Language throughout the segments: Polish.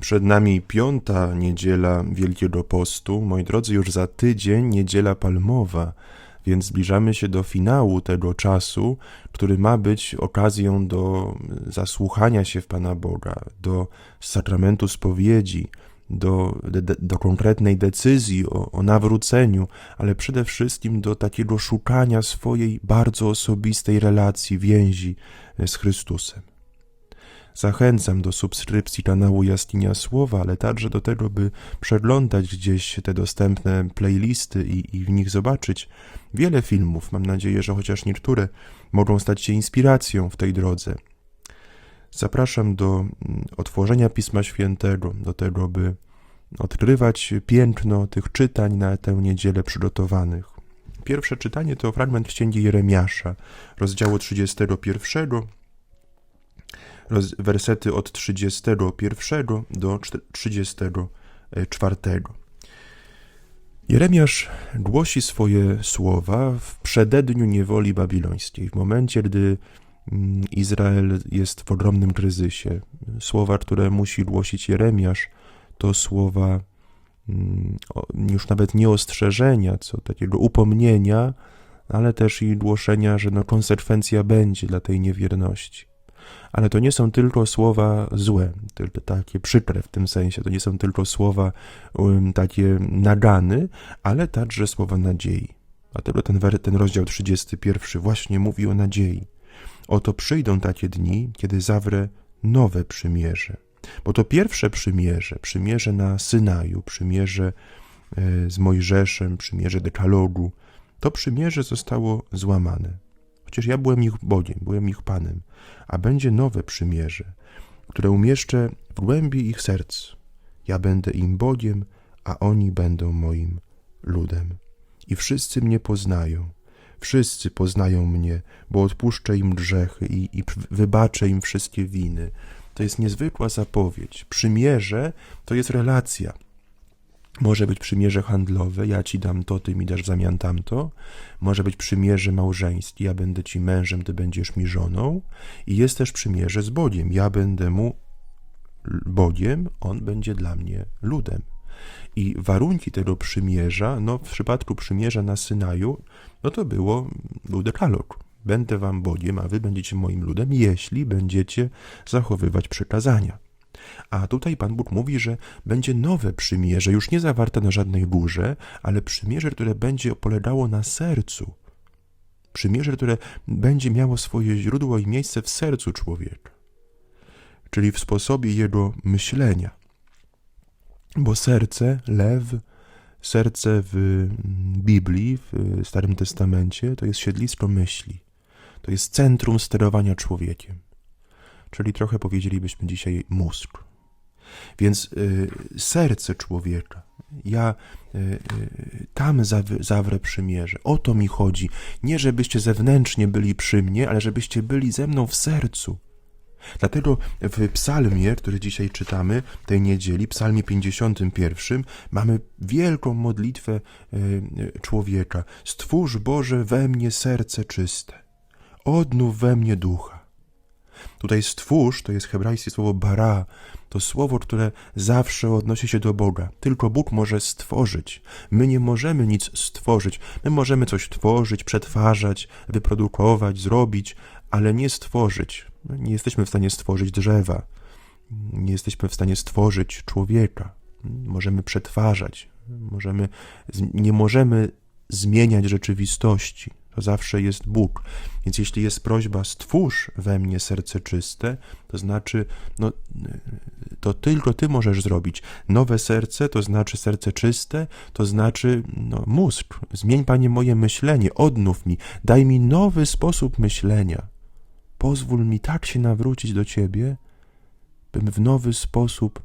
Przed nami piąta niedziela Wielkiego Postu. Moi drodzy, już za tydzień niedziela palmowa, więc zbliżamy się do finału tego czasu, który ma być okazją do zasłuchania się w Pana Boga, do sakramentu spowiedzi, do, do, konkretnej decyzji o, o nawróceniu, ale przede wszystkim do takiego szukania swojej bardzo osobistej relacji, więzi z Chrystusem. Zachęcam do subskrypcji kanału Jaskinia Słowa, ale także do tego, by przeglądać gdzieś te dostępne playlisty i, i w nich zobaczyć wiele filmów. Mam nadzieję, że chociaż niektóre mogą stać się inspiracją w tej drodze. Zapraszam do mm, otworzenia Pisma Świętego, do tego, by odkrywać piękno tych czytań na tę niedzielę przygotowanych. Pierwsze czytanie to fragment księgi Jeremiasza, rozdziału 31 wersety od 31 do 34. Jeremiasz głosi swoje słowa w przededniu niewoli babilońskiej, w momencie, gdy Izrael jest w ogromnym kryzysie. Słowa, które musi głosić Jeremiasz, to słowa mm, już nawet nie ostrzeżenia, co takiego upomnienia, ale też i głoszenia, że no konsekwencja będzie dla tej niewierności ale to nie są tylko słowa złe, tylko takie przykre w tym sensie, to nie są tylko słowa um, takie nagany, ale także słowa nadziei. Dlatego ten, ten rozdział 31 właśnie mówi o nadziei. Oto przyjdą takie dni, kiedy zawrę nowe przymierze. Bo to pierwsze przymierze, przymierze na Synaju, przymierze e, z Mojżeszem, przymierze dekalogu, to przymierze zostało złamane. Chociaż ja byłem ich Bogiem, byłem ich Panem, a będzie nowe przymierze, które umieszczę w głębi ich serc. Ja będę im Bogiem, a oni będą moim ludem. I wszyscy mnie poznają. Wszyscy poznają mnie, bo odpuszczę im grzechy i, i wybaczę im wszystkie winy. To jest niezwykła zapowiedź. Przymierze to jest relacja. Może być przymierze handlowe, ja ci dam to, ty mi dasz w zamian tamto. Może być przymierze małżeńskie, ja będę ci mężem, ty będziesz mi żoną. I jest też przymierze z Bogiem, ja będę mu Bogiem, on będzie dla mnie ludem. I warunki tego przymierza, no w przypadku przymierza na Synaju, no to było, był dekalog. Będę wam Bogiem, a wy będziecie moim ludem, jeśli będziecie zachowywać przykazania. A tutaj Pan Bóg mówi, że będzie nowe przymierze, już nie zawarte na żadnej górze, ale przymierze, które będzie polegało na sercu. Przymierze, które będzie miało swoje źródło i miejsce w sercu człowieka, czyli w sposobie jego myślenia. Bo serce, lew, serce w Biblii, w Starym Testamencie, to jest siedlisko myśli. To jest centrum sterowania człowiekiem czyli trochę powiedzielibyśmy dzisiaj mózg. Więc y, serce człowieka, ja y, y, tam zawrę przymierze. O to mi chodzi. Nie, żebyście zewnętrznie byli przy mnie, ale żebyście byli ze mną w sercu. Dlatego w psalmie, który dzisiaj czytamy, tej niedzieli, psalmie 51, mamy wielką modlitwę człowieka. Stwórz Boże we mnie serce czyste, odnów we mnie ducha. Tutaj stwórz to jest hebrajskie słowo bara, to słowo, które zawsze odnosi się do Boga. Tylko Bóg może stworzyć. My nie możemy nic stworzyć. My możemy coś tworzyć, przetwarzać, wyprodukować, zrobić, ale nie stworzyć. Nie jesteśmy w stanie stworzyć drzewa. Nie jesteśmy w stanie stworzyć człowieka. Możemy przetwarzać. Możemy, nie możemy zmieniać rzeczywistości to zawsze jest Bóg. Więc jeśli jest prośba, stwórz we mnie serce czyste, to znaczy, no, to tylko Ty możesz zrobić. Nowe serce to znaczy serce czyste, to znaczy no, mózg. Zmień, Panie, moje myślenie, odnów mi, daj mi nowy sposób myślenia. Pozwól mi tak się nawrócić do Ciebie, bym w nowy sposób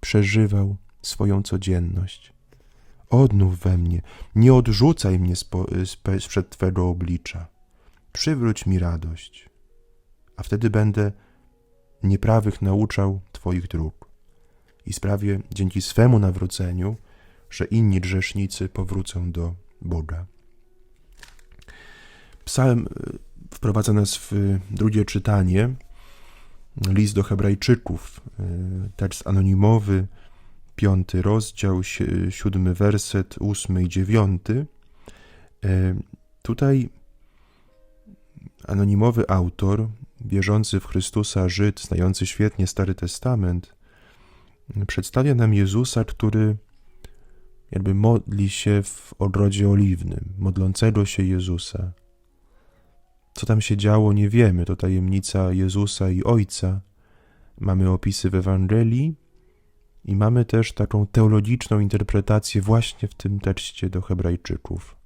przeżywał swoją codzienność. Odnów we mnie, nie odrzucaj mnie sprzed Twego oblicza. Przywróć mi radość, a wtedy będę nieprawych nauczał Twoich dróg i sprawię dzięki swemu nawróceniu, że inni grzesznicy powrócą do Boga. Psalm wprowadza nas w drugie czytanie, list do Hebrajczyków, y, tekst anonimowy, piąty rozdział, si- siódmy werset, ósmy i dziewiąty. Y, Tutaj anonimowy autor, wierzący w Chrystusa Żyd, znający świetnie Stary Testament, przedstawia nam Jezusa, który jakby modli się w ogrodzie oliwnym, modlącego się Jezusa. Co tam się działo, nie wiemy. To tajemnica Jezusa i Ojca. Mamy opisy w Ewangelii i mamy też taką teologiczną interpretację właśnie w tym tekście do Hebrajczyków.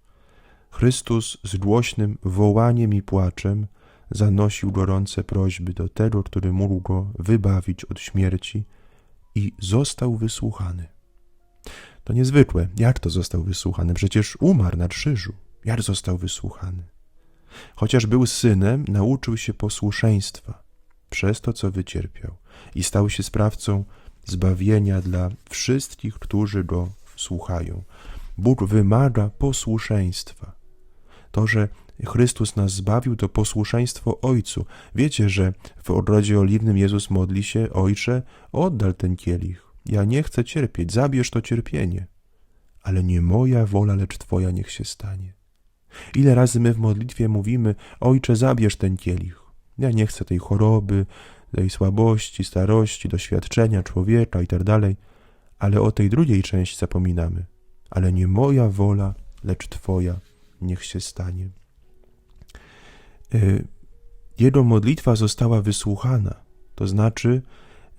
Chrystus z głośnym wołaniem i płaczem zanosił gorące prośby do tego, który mógł go wybawić od śmierci i został wysłuchany. To niezwykłe. Jak to został wysłuchany? Przecież umarł na krzyżu. Jak został wysłuchany? Chociaż był synem, nauczył się posłuszeństwa przez to, co wycierpiał i stał się sprawcą zbawienia dla wszystkich, którzy go słuchają. Bóg wymaga posłuszeństwa. To, że Chrystus nas zbawił, to posłuszeństwo Ojcu. Wiecie, że w ogrodzie oliwnym Jezus modli się, Ojcze, oddal ten kielich. Ja nie chcę cierpieć, zabierz to cierpienie. Ale nie moja wola, lecz Twoja niech się stanie. Ile razy my w modlitwie mówimy, Ojcze, zabierz ten kielich. Ja nie chcę tej choroby, tej słabości, starości, doświadczenia człowieka i tak ale o tej drugiej części zapominamy. Ale nie moja wola, lecz Twoja niech się stanie. Y, Jego modlitwa została wysłuchana, to znaczy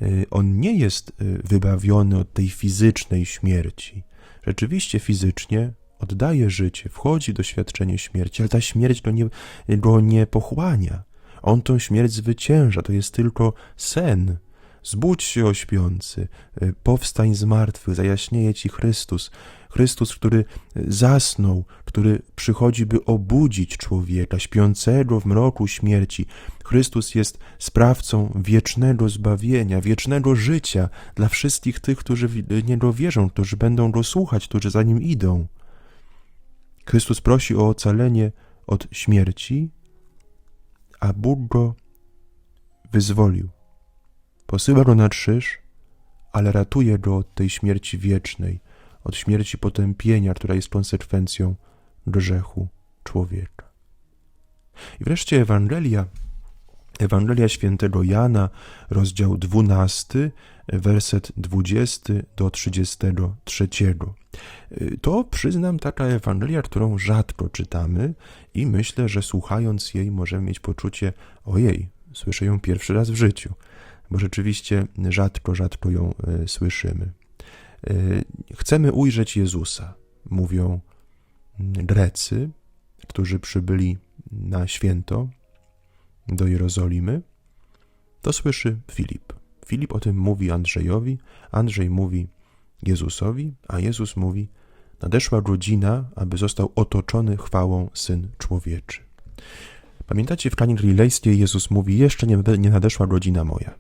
y, on nie jest y, wybawiony od tej fizycznej śmierci. Rzeczywiście fizycznie oddaje życie, wchodzi w doświadczenie śmierci, ale ta śmierć go nie, go nie pochłania. On tą śmierć zwycięża, to jest tylko sen. Zbudź się, o śpiący, y, powstań z martwych, zajaśnieje ci Chrystus. Chrystus, który zasnął, który przychodzi, by obudzić człowieka śpiącego w mroku śmierci. Chrystus jest sprawcą wiecznego zbawienia, wiecznego życia dla wszystkich tych, którzy w Niego wierzą, którzy będą Go słuchać, którzy za Nim idą. Chrystus prosi o ocalenie od śmierci, a Bóg Go wyzwolił. Posyła Go na krzyż, ale ratuje Go od tej śmierci wiecznej, od śmierci potępienia, która jest konsekwencją grzechu człowieka. I wreszcie Ewangelia, Ewangelia świętego Jana, rozdział 12, werset 20 do 33. To przyznam taka Ewangelia, którą rzadko czytamy i myślę, że słuchając jej możemy mieć poczucie, ojej, słyszę ją pierwszy raz w życiu, bo rzeczywiście rzadko, rzadko ją y, słyszymy. Y, Chcemy ujrzeć Jezusa, mówią Grecy, którzy przybyli na święto do Jerozolimy. To słyszy Filip. Filip o tym mówi Andrzejowi, Andrzej mówi Jezusowi, a Jezus mówi: Nadeszła godzina, aby został otoczony chwałą syn człowieczy. Pamiętacie, w Kanie Galilejskiej Jezus mówi: Jeszcze nie, nie nadeszła godzina moja.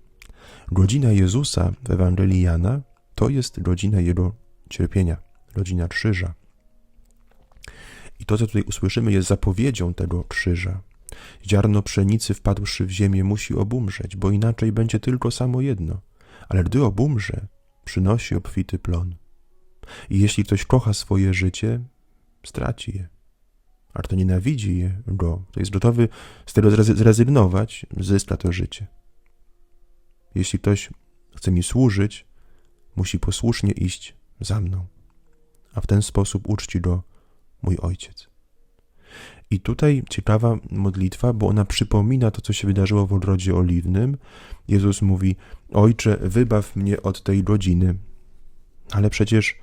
Godzina Jezusa w Ewangelii Jana to jest godzina jego cierpienia, godzina krzyża. I to, co tutaj usłyszymy, jest zapowiedzią tego krzyża. Ziarno pszenicy wpadłszy w ziemię musi obumrzeć, bo inaczej będzie tylko samo jedno. Ale gdy obumrze, przynosi obfity plon. I jeśli ktoś kocha swoje życie, straci je. A kto nienawidzi je, go, to jest gotowy z tego zrezy- zrezygnować, zyska to życie. Jeśli ktoś chce mi służyć, musi posłusznie iść za mną, a w ten sposób uczci go mój ojciec. I tutaj ciekawa modlitwa, bo ona przypomina to, co się wydarzyło w ogrodzie oliwnym. Jezus mówi: Ojcze, wybaw mnie od tej godziny. Ale przecież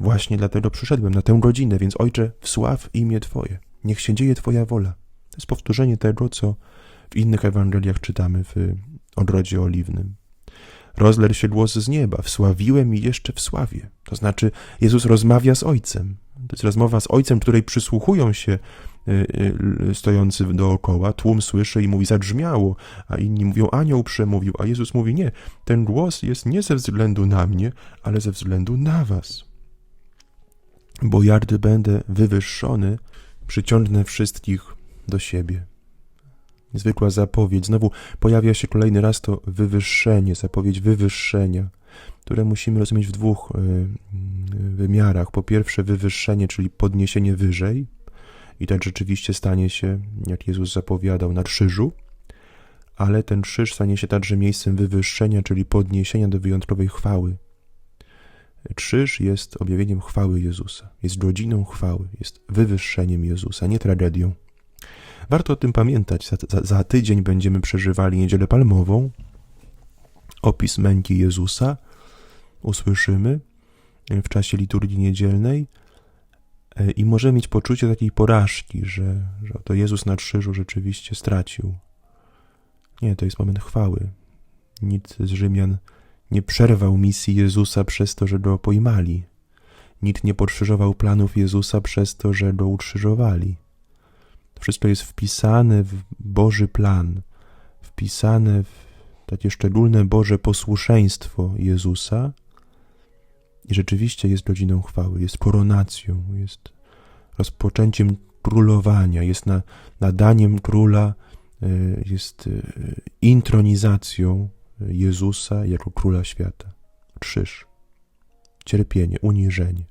właśnie dlatego przyszedłem na tę godzinę, więc Ojcze, wsław imię Twoje. Niech się dzieje Twoja wola. To jest powtórzenie tego, co w innych Ewangeliach czytamy w ogrodzie oliwnym. Rozlerł się głos z nieba, wsławiłem i jeszcze wsławię. To znaczy, Jezus rozmawia z Ojcem. To jest rozmowa z Ojcem, której przysłuchują się stojący dookoła. Tłum słyszy i mówi, zabrzmiało, a inni mówią, anioł przemówił, a Jezus mówi, nie, ten głos jest nie ze względu na mnie, ale ze względu na was. bo ja gdy będę wywyższony, przyciągnę wszystkich do siebie. Niezwykła zapowiedź. Znowu pojawia się kolejny raz to wywyższenie, zapowiedź wywyższenia, które musimy rozumieć w dwóch y, y, wymiarach. Po pierwsze, wywyższenie, czyli podniesienie wyżej, i tak rzeczywiście stanie się, jak Jezus zapowiadał na krzyżu, ale ten krzyż stanie się także miejscem wywyższenia, czyli podniesienia do wyjątkowej chwały. Krzyż jest objawieniem chwały Jezusa, jest godziną chwały, jest wywyższeniem Jezusa, nie tragedią. Warto o tym pamiętać. Za, za, za tydzień będziemy przeżywali Niedzielę Palmową. Opis męki Jezusa usłyszymy w czasie liturgii niedzielnej i możemy mieć poczucie takiej porażki, że, że to Jezus na krzyżu rzeczywiście stracił. Nie, to jest moment chwały. Nikt z Rzymian nie przerwał misji Jezusa przez to, że go pojmali. Nikt nie pokrzyżował planów Jezusa przez to, że go ukrzyżowali. To wszystko jest wpisane w Boży plan, wpisane w takie szczególne Boże posłuszeństwo Jezusa i rzeczywiście jest godziną chwały, jest koronacją, jest rozpoczęciem królowania, jest na, nadaniem króla, y, jest y, intronizacją Jezusa jako króla świata. Krzyż, cierpienie, uniżenie,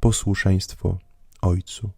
posłuszeństwo Ojcu.